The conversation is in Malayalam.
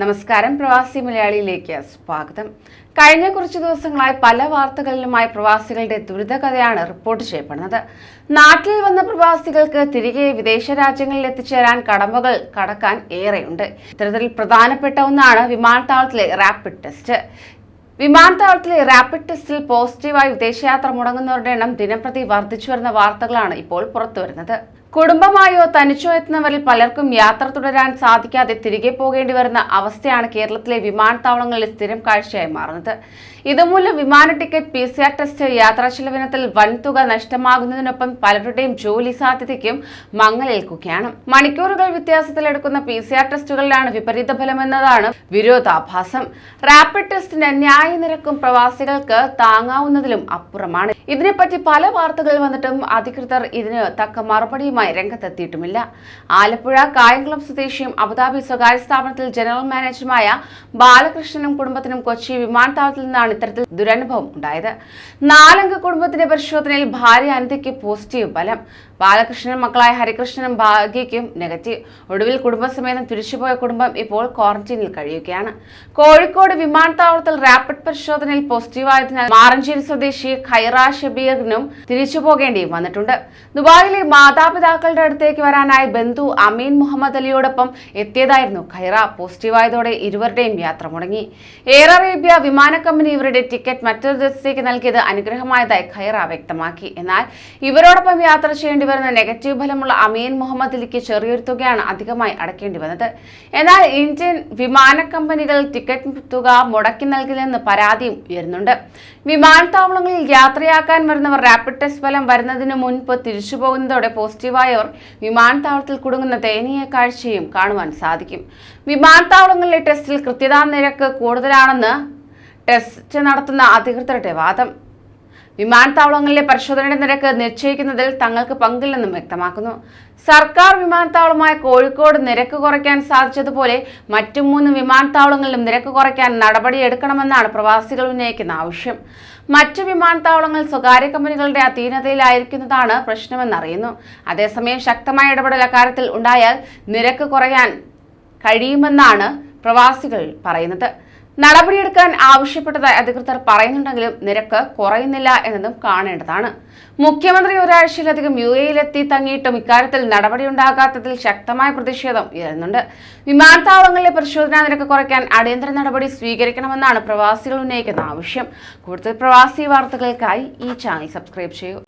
നമസ്കാരം. പ്രവാസി മലയാളിയിലേക്ക് സ്വാഗതം. കഴിഞ്ഞ കുറച്ച് ദിവസങ്ങളായി പല വാർത്തകളിലുമായി പ്രവാസികളുടെ ദുരിതകഥയാണ് റിപ്പോർട്ട് ചെയ്യപ്പെടുന്നത്. നാട്ടിൽ വന്ന പ്രവാസികൾക്ക് തിരികെ വിദേശ രാജ്യങ്ങളിൽ എത്തിച്ചേരാൻ കടമ്പകൾ കടക്കാൻ ഏറെയുണ്ട്. ഇത്തരത്തിൽ പ്രധാനപ്പെട്ട ഒന്നാണ് വിമാനത്താവളത്തിലെ റാപ്പിഡ് ടെസ്റ്റ്. വിമാനത്താവളത്തിലെ റാപ്പിഡ് ടെസ്റ്റിൽ പോസിറ്റീവായി വിദേശയാത്ര മുടങ്ങുന്നവരുടെ എണ്ണം ദിനംപ്രതി വർദ്ധിച്ചു വരുന്ന വാർത്തകളാണ് ഇപ്പോൾ പുറത്തുവരുന്നത്. കുടുംബമായോ തനിച്ചോ എത്തുന്നവരിൽ പലർക്കും യാത്ര തുടരാൻ സാധിക്കാതെ തിരികെ പോകേണ്ടി വരുന്ന അവസ്ഥയാണ് കേരളത്തിലെ വിമാനത്താവളങ്ങളിൽ സ്ഥിരം കാഴ്ചയായി മാറുന്നത്. ഇതുമൂലം വിമാന ticket P C R test യാത്രാ ചെലവിനത്തിൽ വൻതുക നഷ്ടമാകുന്നതിനൊപ്പം പലരുടെയും ജോലി സാധ്യതയ്ക്കും മങ്ങലേൽക്കുകയാണ്. മണിക്കൂറുകൾ വ്യത്യാസത്തിലെടുക്കുന്ന പി സി ആർ ടെസ്റ്റുകളിലാണ് വിപരീത ഫലമെന്നതാണ് വിരോധാഭാസം. റാപ്പിഡ് ടെസ്റ്റിന്റെ ന്യായ നിരക്കും പ്രവാസികൾക്ക് താങ്ങാവുന്നതിലും അപ്പുറമാണ്. ഇതിനെപ്പറ്റി പല വാർത്തകൾ വന്നിട്ടും അധികൃതർ ഇതിന് തക്ക മറുപടിയുമായി രംഗത്തെത്തിയിട്ടുമില്ല. ആലപ്പുഴ കായംകുളം സ്വദേശിയും അബുദാബി സ്വകാര്യ സ്ഥാപനത്തിൽ ജനറൽ മാനേജറുമായ ബാലകൃഷ്ണനും കുടുംബത്തിനും കൊച്ചി വിമാനത്താവളത്തിൽ നിന്നാണ് ഇത്തരത്തിൽ ദുരനുഭവം ഉണ്ടായത്. നാലംഗ കുടുംബത്തിന്റെ പരിശോധനയിൽ ഭാര്യ അനിതയ്ക്ക് പോസിറ്റീവ് ഫലം ബാലകൃഷ്ണനും മക്കളായ ഹരികൃഷ്ണനും ഭാഗ്യയ്ക്കും നെഗറ്റീവ്. ഒടുവിൽ കുടുംബസമേതം തിരിച്ചുപോയ കുടുംബം ഇപ്പോൾ ക്വാറന്റീനിൽ കഴിയുകയാണ്. കോഴിക്കോട് വിമാനത്താവളത്തിൽ റാപ്പിഡ് പരിശോധനയിൽ പോസിറ്റീവായതിനാൽ മാറഞ്ചേരി സ്വദേശി ഖൈറ ഷബീറിനും തിരിച്ചു പോകേണ്ടി വന്നിട്ടുണ്ട്. ദുബായിലെ മാതാപിതാക്കളുടെ അടുത്തേക്ക് വരാനായി ബന്ധു അമീൻ മുഹമ്മദ് അലിയോടൊപ്പം എത്തിയതായിരുന്നു. ഖൈറ പോസിറ്റീവായതോടെ ഇരുവരുടെയും യാത്ര മുടങ്ങി. എയർ അറേബ്യ വിമാന കമ്പനി ഇവരുടെ ടിക്കറ്റ് മറ്റൊരു ദിവസത്തേക്ക് നൽകിയത് അനുഗ്രഹമായതായി ഖൈറ വ്യക്തമാക്കി. എന്നാൽ ഇവരോടൊപ്പം യാത്ര ചെയ്യേണ്ടി വരുന്ന നെഗറ്റീവ് ഫലമുള്ള അമീൻ മുഹമ്മദ് അലിക്ക് ചെറിയൊരു തുകയാണ് അധികമായി അടക്കേണ്ടി വന്നത്. എന്നാൽ ഇന്ത്യൻ വിമാന കമ്പനികൾ ടിക്കറ്റ് തുക മുടക്കി നൽകില്ലെന്ന് പരാതിയും ഉയരുന്നുണ്ട്. വിമാനത്താവളങ്ങളിൽ യാത്രയാക്കാൻ വരുന്നവർ റാപ്പിഡ് ടെസ്റ്റ് ഫലം വരുന്നതിന് മുൻപ് തിരിച്ചു പോകുന്നതോടെ പോസിറ്റീവായവർ വിമാനത്താവളത്തിൽ കുടുങ്ങുന്ന ദയനീയ കാഴ്ചയും കാണുവാൻ സാധിക്കും. വിമാനത്താവളങ്ങളിലെ ടെസ്റ്റിൽ കൃത്യതാ നിരക്ക് കൂടുതലാണെന്ന് ടെസ്റ്റ് നടത്തുന്ന അധികൃതരുടെ വാദം. വിമാനത്താവളങ്ങളിലെ പരിശോധനയുടെ നിരക്ക് നിശ്ചയിക്കുന്നതിൽ തങ്ങൾക്ക് പങ്കില്ലെന്നും വ്യക്തമാക്കുന്നു. സർക്കാർ വിമാനത്താവളമായ കോഴിക്കോട് നിരക്ക് കുറയ്ക്കാൻ സാധിച്ചതുപോലെ മറ്റു മൂന്ന് വിമാനത്താവളങ്ങളിലും നിരക്ക് കുറയ്ക്കാൻ നടപടിയെടുക്കണമെന്നാണ് പ്രവാസികൾ ഉന്നയിക്കുന്ന ആവശ്യം. മറ്റു വിമാനത്താവളങ്ങൾ സ്വകാര്യ കമ്പനികളുടെ അധീനതയിലായിരിക്കുന്നതാണ് പ്രശ്നമെന്നറിയുന്നു. അതേസമയം ശക്തമായ ഇടപെടൽ അക്കാര്യത്തിൽ ഉണ്ടായാൽ നിരക്ക് കുറയാൻ കഴിയുമെന്നാണ് പ്രവാസികൾ പറയുന്നത്. നടപടിയെടുക്കാൻ ആവശ്യപ്പെട്ടതായി അധികൃതർ പറയുന്നുണ്ടെങ്കിലും നിരക്ക് കുറയുന്നില്ല എന്നതും കാണേണ്ടതാണ്. മുഖ്യമന്ത്രി ഒരാഴ്ചയിലധികം യു എയിലെത്തി തങ്ങിയിട്ടും ഇക്കാര്യത്തിൽ നടപടിയുണ്ടാകാത്തതിൽ ശക്തമായ പ്രതിഷേധം ഉയരുന്നുണ്ട്. വിമാനത്താവളങ്ങളിലെ പരിശോധനാ നിരക്ക് കുറയ്ക്കാൻ അടിയന്തര നടപടി സ്വീകരിക്കണമെന്നാണ് പ്രവാസികൾ ഉന്നയിക്കുന്ന ആവശ്യം. കൂടുതൽ പ്രവാസി വാർത്തകൾക്കായി ഈ ചാനൽ സബ്സ്ക്രൈബ് ചെയ്യൂ.